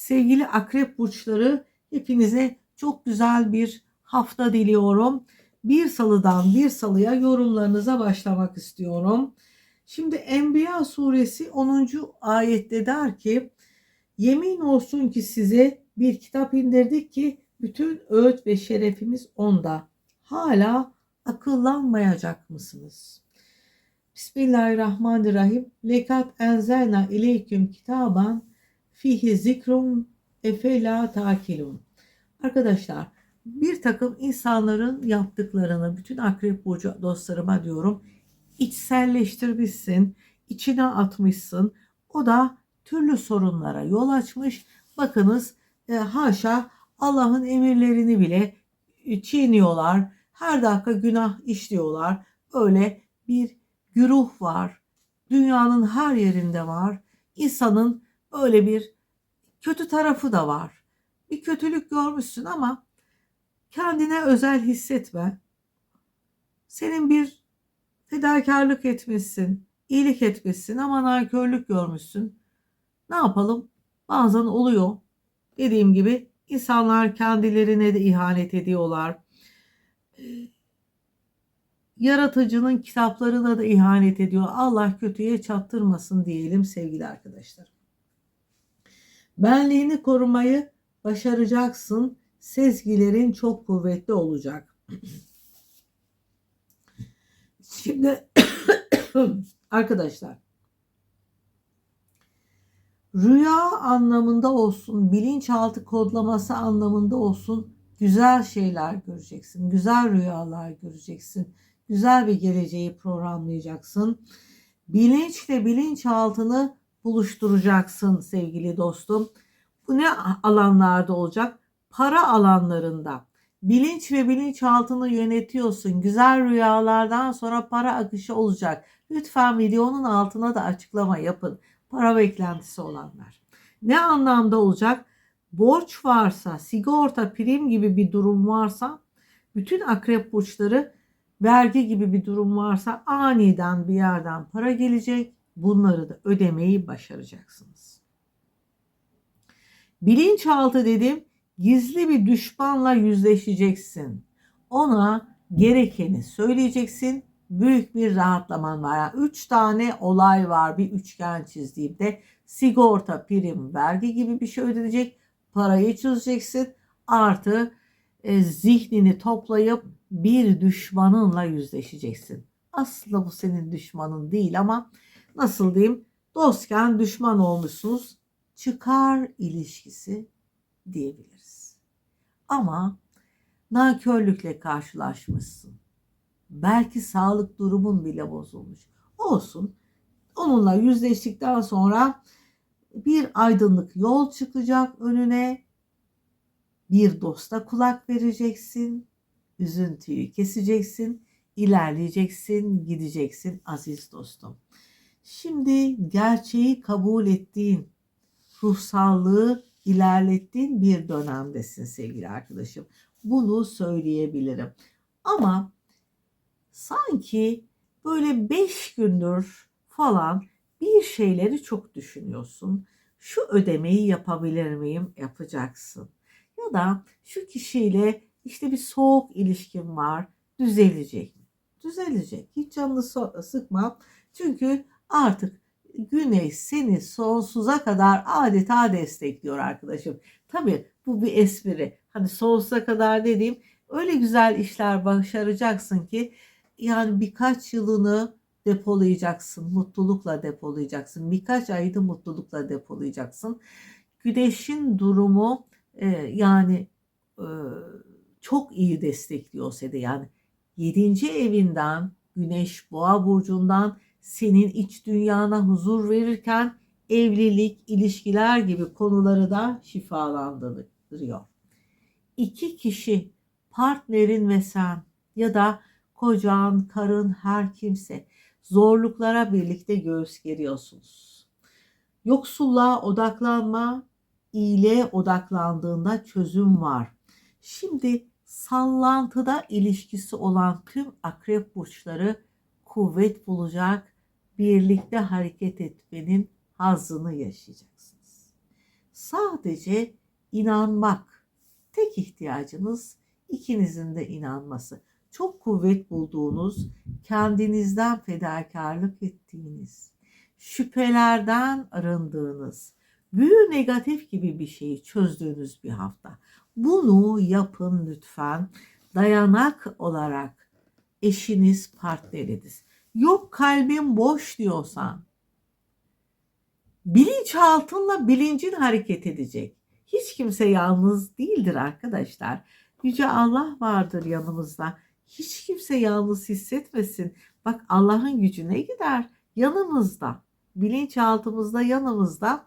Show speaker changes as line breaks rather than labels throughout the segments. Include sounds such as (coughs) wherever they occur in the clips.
Sevgili akrep burçları hepinize çok güzel bir hafta diliyorum. Bir salıdan bir salıya yorumlarınıza başlamak istiyorum. Şimdi Enbiya suresi 10. ayette der ki Yemin olsun ki size bir kitap indirdik ki bütün öğüt ve şerefimiz onda. Hala akıllanmayacak mısınız? Bismillahirrahmanirrahim. Lekat enzelna ileyküm kitaban fihi zikrum efela takilun. Arkadaşlar bir takım insanların yaptıklarını bütün akrep burcu dostlarıma diyorum içselleştirmişsin, içine atmışsın. O da türlü sorunlara yol açmış. Bakınız e, haşa Allah'ın emirlerini bile e, çiğniyorlar. Her dakika günah işliyorlar. Öyle bir güruh var. Dünyanın her yerinde var. İnsanın öyle bir kötü tarafı da var. Bir kötülük görmüşsün ama kendine özel hissetme. Senin bir fedakarlık etmişsin, iyilik etmişsin ama nankörlük görmüşsün. Ne yapalım? Bazen oluyor. Dediğim gibi insanlar kendilerine de ihanet ediyorlar. Ee, Yaratıcının kitaplarına da ihanet ediyor. Allah kötüye çattırmasın diyelim sevgili arkadaşlar. Benliğini korumayı başaracaksın. Sezgilerin çok kuvvetli olacak. Şimdi (coughs) arkadaşlar rüya anlamında olsun, bilinçaltı kodlaması anlamında olsun güzel şeyler göreceksin. Güzel rüyalar göreceksin. Güzel bir geleceği programlayacaksın. Bilinçle bilinçaltını buluşturacaksın sevgili dostum. Bu ne alanlarda olacak? Para alanlarında. Bilinç ve bilinçaltını yönetiyorsun. Güzel rüyalardan sonra para akışı olacak. Lütfen videonun altına da açıklama yapın. Para beklentisi olanlar. Ne anlamda olacak? Borç varsa, sigorta, prim gibi bir durum varsa bütün akrep burçları vergi gibi bir durum varsa aniden bir yerden para gelecek. Bunları da ödemeyi başaracaksınız. Bilinçaltı dedim gizli bir düşmanla yüzleşeceksin. Ona gerekeni söyleyeceksin. Büyük bir rahatlaman var. Yani üç tane olay var bir üçgen çizdiğimde. Sigorta, prim, vergi gibi bir şey ödenecek. Parayı çözeceksin. Artı e, zihnini toplayıp bir düşmanınla yüzleşeceksin. Aslında bu senin düşmanın değil ama nasıl diyeyim dostken düşman olmuşsunuz. Çıkar ilişkisi diyebiliriz. Ama nankörlükle karşılaşmışsın. Belki sağlık durumun bile bozulmuş. Olsun. Onunla yüzleştikten sonra bir aydınlık yol çıkacak önüne. Bir dosta kulak vereceksin. Üzüntüyü keseceksin. ilerleyeceksin, gideceksin aziz dostum. Şimdi gerçeği kabul ettiğin, ruhsallığı ilerlettiğin bir dönemdesin sevgili arkadaşım. Bunu söyleyebilirim. Ama sanki böyle beş gündür falan bir şeyleri çok düşünüyorsun. Şu ödemeyi yapabilir miyim? Yapacaksın. Ya da şu kişiyle işte bir soğuk ilişkin var. Düzelecek? Düzelecek. Hiç canını sıkma. Çünkü artık Güneş seni sonsuza kadar adeta destekliyor arkadaşım. Tabii bu bir espri. Hani sonsuza kadar dediğim öyle güzel işler başaracaksın ki yani birkaç yılını depolayacaksın. Mutlulukla depolayacaksın. Birkaç ayını mutlulukla depolayacaksın. Güneşin durumu e, yani e, çok iyi destekliyor seni. Yani 7. evinden Güneş Boğa burcundan senin iç dünyana huzur verirken evlilik, ilişkiler gibi konuları da şifalandırıyor. İki kişi, partnerin ve sen ya da kocan, karın, her kimse zorluklara birlikte göğüs geriyorsunuz. Yoksulluğa odaklanma, iyiliğe odaklandığında çözüm var. Şimdi sallantıda ilişkisi olan tüm akrep burçları kuvvet bulacak, birlikte hareket etmenin hazzını yaşayacaksınız. Sadece inanmak. Tek ihtiyacınız ikinizin de inanması. Çok kuvvet bulduğunuz, kendinizden fedakarlık ettiğiniz, şüphelerden arındığınız, büyü negatif gibi bir şeyi çözdüğünüz bir hafta. Bunu yapın lütfen. Dayanak olarak eşiniz, partneriniz. Yok kalbim boş diyorsan bilinçaltınla bilincin hareket edecek. Hiç kimse yalnız değildir arkadaşlar. Yüce Allah vardır yanımızda. Hiç kimse yalnız hissetmesin. Bak Allah'ın gücüne gider. Yanımızda. Bilinçaltımızda yanımızda.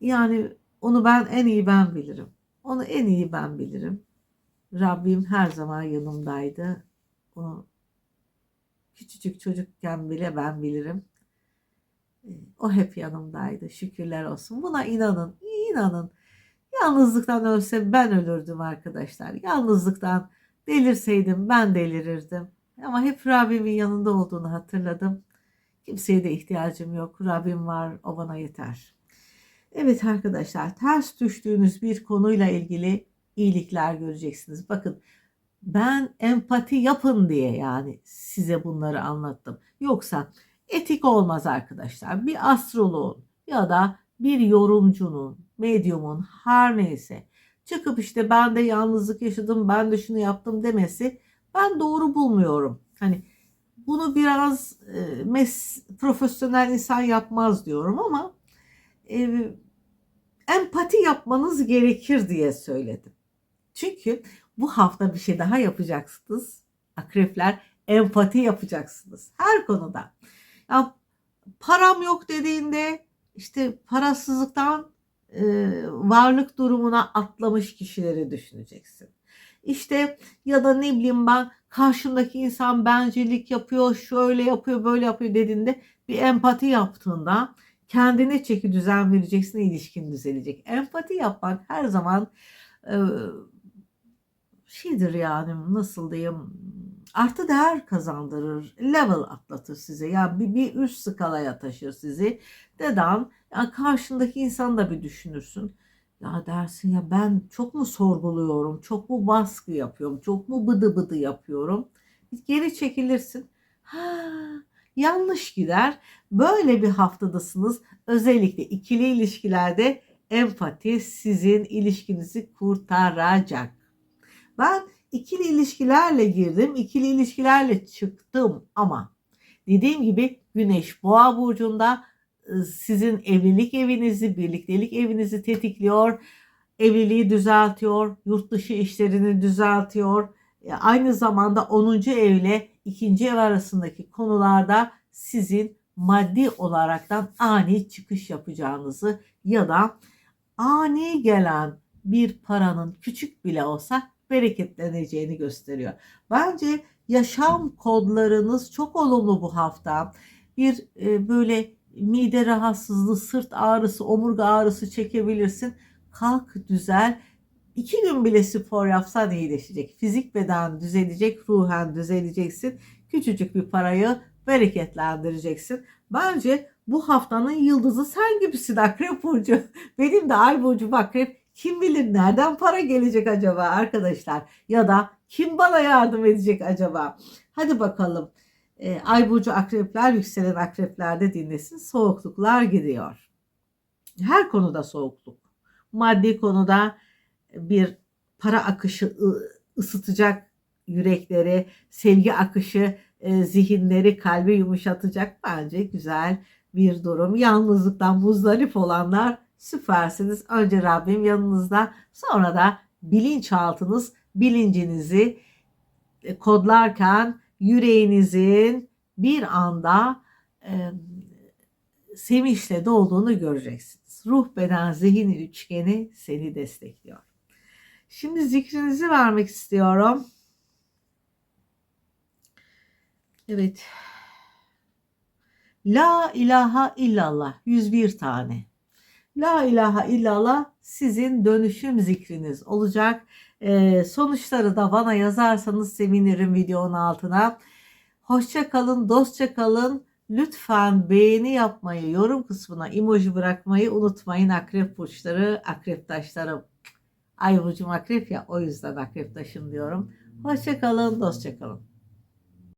Yani onu ben en iyi ben bilirim. Onu en iyi ben bilirim. Rabbim her zaman yanımdaydı. Onu küçücük çocukken bile ben bilirim. O hep yanımdaydı. Şükürler olsun. Buna inanın. inanın. Yalnızlıktan ölse ben ölürdüm arkadaşlar. Yalnızlıktan delirseydim ben delirirdim. Ama hep Rabbimin yanında olduğunu hatırladım. Kimseye de ihtiyacım yok. Rabbim var, o bana yeter. Evet arkadaşlar, ters düştüğünüz bir konuyla ilgili iyilikler göreceksiniz. Bakın ben empati yapın diye yani size bunları anlattım. Yoksa etik olmaz arkadaşlar. Bir astroloğun ya da bir yorumcunun, medyumun her neyse çıkıp işte ben de yalnızlık yaşadım, ben de şunu yaptım demesi ben doğru bulmuyorum. Hani bunu biraz e, mes profesyonel insan yapmaz diyorum ama e, empati yapmanız gerekir diye söyledim. Çünkü bu hafta bir şey daha yapacaksınız. Akrepler empati yapacaksınız her konuda. Ya param yok dediğinde işte parasızlıktan e, varlık durumuna atlamış kişileri düşüneceksin. İşte ya da ne bileyim ben karşımdaki insan bencillik yapıyor, şöyle yapıyor, böyle yapıyor dediğinde bir empati yaptığında kendine çeki düzen vereceksin, ilişkin düzelecek. Empati yapmak her zaman e, şeydir yani nasıl diyeyim artı değer kazandırır. Level atlatır size. Yani bir, bir üst skalaya taşır sizi. Neden? Yani karşındaki insan da bir düşünürsün. Ya dersin ya ben çok mu sorguluyorum? Çok mu baskı yapıyorum? Çok mu bıdı bıdı yapıyorum? Geri çekilirsin. Ha, yanlış gider. Böyle bir haftadasınız. Özellikle ikili ilişkilerde empati sizin ilişkinizi kurtaracak. Ben ikili ilişkilerle girdim, ikili ilişkilerle çıktım ama dediğim gibi Güneş Boğa burcunda ıı, sizin evlilik evinizi, birliktelik evinizi tetikliyor. Evliliği düzeltiyor, yurt dışı işlerini düzeltiyor. E, aynı zamanda 10. evle 2. ev arasındaki konularda sizin maddi olaraktan ani çıkış yapacağınızı ya da ani gelen bir paranın küçük bile olsa bereketleneceğini gösteriyor. Bence yaşam kodlarınız çok olumlu bu hafta. Bir e, böyle mide rahatsızlığı, sırt ağrısı, omurga ağrısı çekebilirsin. Kalk düzel. İki gün bile spor yapsan iyileşecek. Fizik beden düzelecek, ruhen düzeleceksin. Küçücük bir parayı bereketlendireceksin. Bence bu haftanın yıldızı sen gibisin Akrep Burcu. (laughs) Benim de Ay Burcu Akrep kim bilir nereden para gelecek acaba arkadaşlar? Ya da kim bana yardım edecek acaba? Hadi bakalım. E, Ay burcu akrepler, yükselen akreplerde dinlesin. Soğukluklar gidiyor. Her konuda soğukluk. Maddi konuda bir para akışı ısıtacak yürekleri, sevgi akışı e, zihinleri, kalbi yumuşatacak bence güzel bir durum. Yalnızlıktan muzdarip olanlar süpersiniz. Önce Rabbim yanınızda sonra da bilinçaltınız bilincinizi e, kodlarken yüreğinizin bir anda e, sevinçle dolduğunu göreceksiniz. Ruh, beden, zihin üçgeni seni destekliyor. Şimdi zikrinizi vermek istiyorum. Evet. La ilaha illallah 101 tane. La ilahe illallah sizin dönüşüm zikriniz olacak. Ee, sonuçları da bana yazarsanız sevinirim videonun altına. Hoşça kalın, dostça kalın. Lütfen beğeni yapmayı, yorum kısmına emoji bırakmayı unutmayın akrep burçları, akrep taşlarım. Ay burcum akrep ya o yüzden akrep taşım diyorum. Hoşçakalın, dostçakalın.